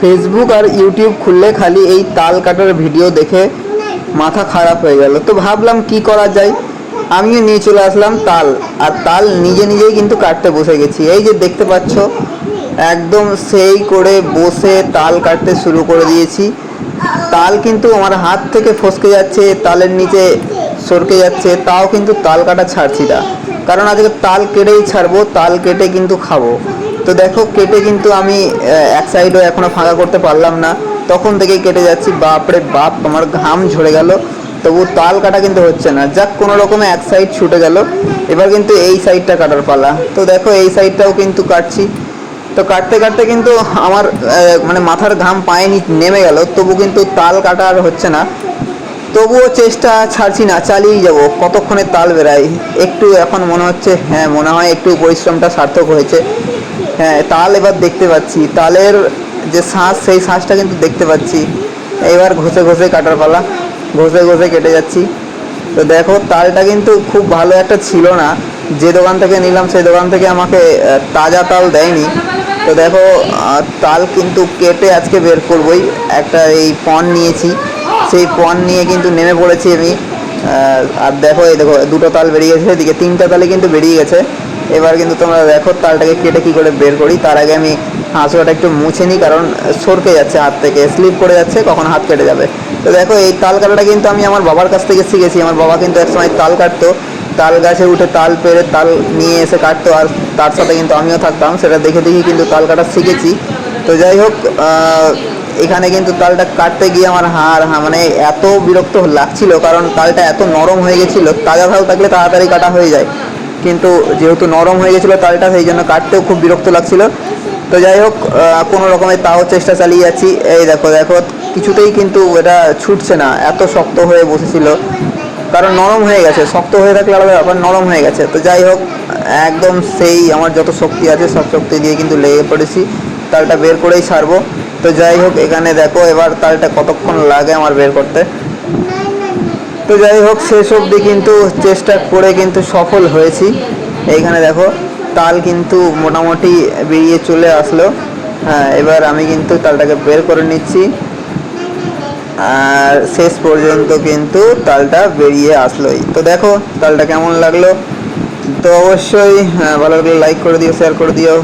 Facebook আর YouTube খুললে খালি এই তাল কাটার ভিডিও দেখে মাথা খারাপ হয়ে গেল। তো ভাবলাম কি করা যায়? আমিও নিয়ে চলে আসলাম তাল। আর তাল নিজে নিজেই কিন্তু কাটতে বসে গেছি। এই যে দেখতে পাচ্ছ, একদম সেই করে বসে তাল কাটতে শুরু করে দিয়েছি। তাল কিন্তু আমার হাত থেকে ফসকে যাচ্ছে, তালের নিচে সরকে যাচ্ছে, তাও কিন্তু তাল কাটা ছাড়ছি না। কারণ আজকে তাল কেটেই ছাড়বো, তাল কেটে কিন্তু খাব। তো দেখো, কেটে কিন্তু আমি এক সাইডও এখনও ফাঁকা করতে পারলাম না। তখন থেকেই কেটে যাচ্ছি। বাপরে বাপ, আমার ঘাম ঝরে গেল। তবু তাল কাটা কিন্তু হচ্ছে না। যাক, কোনো রকমে এক সাইড ছুটে গেল। এবার কিন্তু এই সাইডটা কাটার পালা। তো দেখো, এই সাইডটাও কিন্তু কাটছি। তো কাটতে কাটতে কিন্তু আমার মানে মাথার ঘাম পায়ে নেমে গেল। তবু কিন্তু তাল কাটা আর হচ্ছে না। তবুও চেষ্টা ছাড়ছি না, চালিয়েই যাব। কতক্ষণে তাল বেরাই? একটু এখন মনে হচ্ছে হ্যাঁ মনে হয় একটু পরিশ্রমটা সার্থক হয়েছে। হ্যাঁ তাল এবার দেখতে পাচ্ছি। তালের যে শ্বাস, সেই শ্বাসটা কিন্তু দেখতে পাচ্ছি। এবার ঘষে ঘষে কাটার পালা, ঘষে ঘষে কেটে যাচ্ছি। তো দেখো, তালটা কিন্তু খুব ভালো একটা ছিল না। যে দোকান থেকে নিলাম, সেই দোকান থেকে আমাকে তাজা তাল দেয়নি। তো দেখো তাল কিন্তু কেটে আজকে বের করবই। একটা এই পন নিয়েছি। সেই পন নিয়ে কিন্তু নেমে পড়েছি আমি। আর দেখো, এই দেখো, দুটো তাল বেরিয়ে গেছে। এদিকে তিনটা তালে কিন্তু বেরিয়ে গেছে। এবার কিন্তু তোমরা দেখো তালটাকে কেটে কি করে বের করি। তার আগে আমি হাঁসুয়াটা একটু মুছে নিই, কারণ সরকে যাচ্ছে হাত থেকে স্লিপ করে যাচ্ছে, কখন হাত কেটে যাবে। তো দেখো এই তাল কাটাটা কিন্তু আমি আমার বাবার কাছ থেকে শিখেছি। আমার বাবা কিন্তু একসময় তাল কাটতো, তাল গাছে উঠে তাল পেরে তাল নিয়ে এসে কাটতো, আর তার সাথে কিন্তু আমিও থাকতাম, সেটা দেখে দেখে কিন্তু তাল কাটা শিখেছি। তো যাই হোক এখানে কিন্তু তালটা কাটতে গিয়ে আমার হাড়, হা মানে এত বিরক্ত লাগছিল, কারণ তালটা এত নরম হয়ে গেছিল, তাজা তাল থাকলে তাড়াতাড়ি কাটা হয়ে যায়। কিন্তু যেহেতু নরম হয়ে গেছিল তালটা, সেই জন্য কাটতেও খুব বিরক্ত লাগছিল। তো যাই হোক কোনো রকমে তাও চেষ্টা চালিয়ে যাচ্ছি। এই দেখো দেখো, কিছুতেই কিন্তু এটা ছুটছে না, এত শক্ত হয়ে বসেছিল। কারণ নরম হয়ে গেছে, শক্ত হয়ে থাকলে আলাদা ব্যাপার, নরম হয়ে গেছে। তো যাই হোক, একদম সেই আমার যত শক্তি আছে, সব শক্তি দিয়ে কিন্তু লেগে পড়েছি। তালটা বের করেই ছাড়বো তো যাই হোক, এখানে দেখো, এবার তালটা কতক্ষণ লাগে আমার বের করতে। তো যাই হোক শেষ অবধি কিন্তু চেষ্টা করে কিন্তু সফল হয়েছি। এইখানে দেখো তাল কিন্তু মোটামুটি বেরিয়ে চলে আসলো। হ্যাঁ এবার আমি কিন্তু তালটাকে বের করে নিচ্ছি। আর শেষ পর্যন্ত কিন্তু তালটা বেরিয়ে আসলোই। তো দেখো তালটা কেমন লাগল? তো অবশ্যই হ্যাঁ, ভালো লাগলে লাইক করে দিও শেয়ার করে দিও।